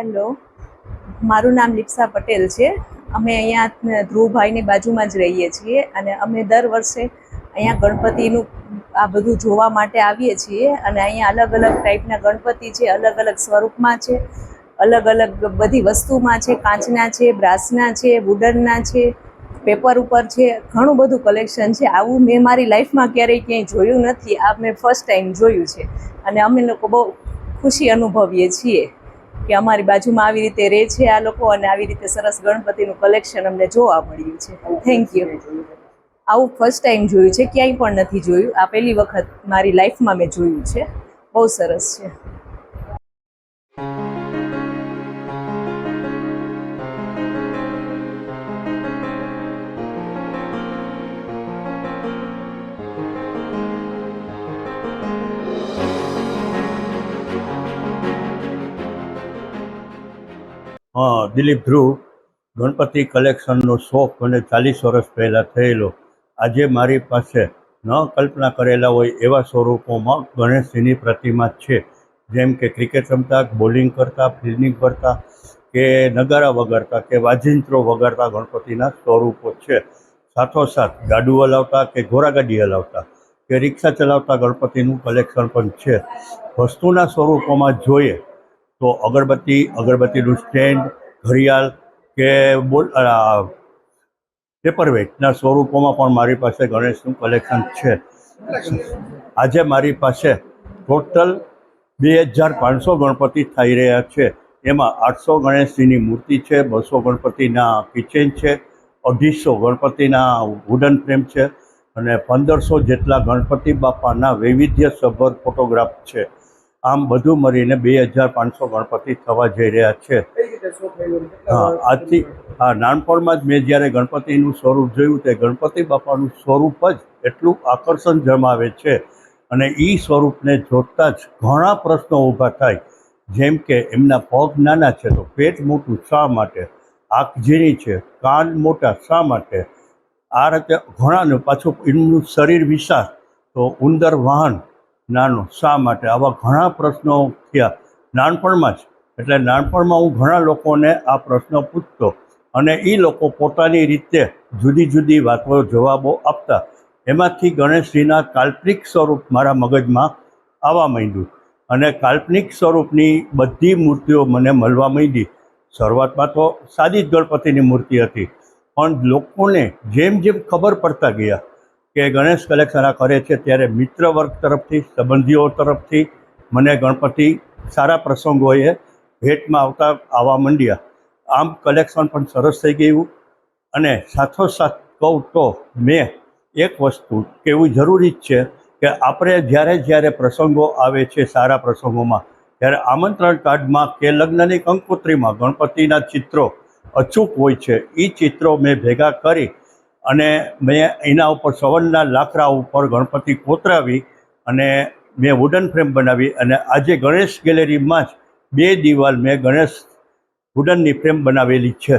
Hello. મારું નામ લિપ્સા પટેલ છે. અમે અહીંયા ધ્રુવભાઈની બાજુમાં જ રહીએ છીએ અને અમે દર વર્ષે અહીંયા ગણપતિનું આ બધું જોવા માટે આવીએ છીએ અને અહીંયા અલગ અલગ ટાઈપના ગણપતિ છે, અલગ અલગ સ્વરૂપમાં છે, અલગ અલગ બધી વસ્તુમાં છે, કાચના છે, બ્રાસના છે, વુડનના છે, પેપર ઉપર છે, ઘણું બધું કલેક્શન છે. આવું મેં મારી લાઈફમાં ક્યારેય ક્યાંય જોયું નથી. આ મેં ફર્સ્ટ ટાઈમ જોયું છે અને અમે લોકો બહુ ખુશી અનુભવીએ છીએ. કે અમારી બાજુમાં આવી રીતે રહે છે આ લોકો અને આવી રીતે સરસ ગણપતિનું કલેક્શન અમને જોવા મળ્યું છે. થેન્ક યુ આવું ફર્સ્ટ ટાઈમ જોયું છે, ક્યાંય પણ નથી જોયું. આ પહેલી વખત મારી લાઈફમાં મેં જોયું છે. બહુ સરસ છે. દિલીપ ધ્રુવ, ગણપતિ કલેક્શનનો શોખ મને ચાલીસ વર્ષ પહેલાં થયેલો. આજે મારી પાસે ન કલ્પના કરેલા હોય એવા સ્વરૂપોમાં ગણેશજીની પ્રતિમા છે. જેમ કે ક્રિકેટ રમતા, બોલિંગ કરતા, ફિલ્ડિંગ કરતા કે નગારા વગાડતા કે વાજિંત્રો વગાડતા ગણપતિના સ્વરૂપો છે. સાથોસાથ ગાડું હલાવતા કે ઘોડાગાડી હલાવતા કે રિક્ષા ચલાવતા ગણપતિનું કલેક્શન પણ છે. વસ્તુના સ્વરૂપોમાં જોઈએ તો અગરબત્તી, અગરબત્તીનું સ્ટેન્ડ, ઘડિયાળ કે બોલ પેપરવેટના સ્વરૂપોમાં પણ મારી પાસે ગણેશનું કલેક્શન છે. આજે મારી પાસે ટોટલ બે હજાર પાંચસો ગણપતિ થઈ રહ્યા છે. એમાં આઠસો ગણેશજીની મૂર્તિ છે, બસો ગણપતિના કિચન છે, અઢીસો ગણપતિના વુડન ફ્રેમ છે અને પંદરસો જેટલા ગણપતિ બાપાના વૈવિધ્યસભર ફોટોગ્રાફ છે. આમ બધું મળીને બે હજાર પાંચસો ગણપતિ થવા જઈ રહ્યા છે. હા આજથી હા નાનપણમાં જ મેં જ્યારે ગણપતિનું સ્વરૂપ જોયું તે ગણપતિ બાપાનું સ્વરૂપ જ એટલું આકર્ષણ જમાવે છે. અને એ સ્વરૂપને જોતાં જ ઘણા પ્રશ્નો ઊભા થાય. જેમ કે એમના પગ નાના છે તો પેટ મોટું શા માટે? આંખ ઝીણી છે કાન મોટા શા માટે? આ રીતે ઘણાને પાછું એમનું શરીર વિશાળ તો ઉંદર વાહન નાનો. શા માટે? આવા ઘણા પ્રશ્નો થયા. નાનપણમાં જ. એટલે નાનપણમાં હું ઘણા લોકોને આ પ્રશ્ન પૂછતો અને એ લોકો પોતાની રીતે જુદી જુદી વાતો જવાબો આપતા. એમાંથી ગણેશજીના કાલ્પનિક સ્વરૂપ મારા મગજમાં આવવા માંડ્યું અને કાલ્પનિક સ્વરૂપની બધી મૂર્તિઓ મને મળવા માંડી. શરૂઆતમાં તો સાદી જ ગણપતિની મૂર્તિ હતી, પણ લોકોને જેમ જેમ ખબર પડતા ગયા કે ગણેશ કલેક્શન આ કરે છે ત્યારે મિત્ર વર્ગ તરફથી, સંબંધીઓ તરફથી, મને ગણપતિ સારા પ્રસંગોએ ભેટમાં આવતા, આવવા માંડ્યા. આમ કલેક્શન પણ સરસ થઈ ગયું અને સાથોસાથ કહું તો મેં એક વસ્તુ કહેવું જરૂરી જ છે કે આપણે જ્યારે જ્યારે પ્રસંગો આવે છે સારા પ્રસંગોમાં, ત્યારે આમંત્રણ કાર્ડમાં કે લગ્નની કંકોત્રીમાં ગણપતિના ચિત્રો અચૂક હોય છે. એ ચિત્રો મેં ભેગા કરી અને મેં એના ઉપર સવનના લાકડા ઉપર ગણપતિ કોતરાવી અને મેં વુડન ફ્રેમ બનાવી અને આજે ગણેશ ગેલેરીમાં જ બે દિવાલ મેં ગણેશ વુડનની ફ્રેમ બનાવેલી છે.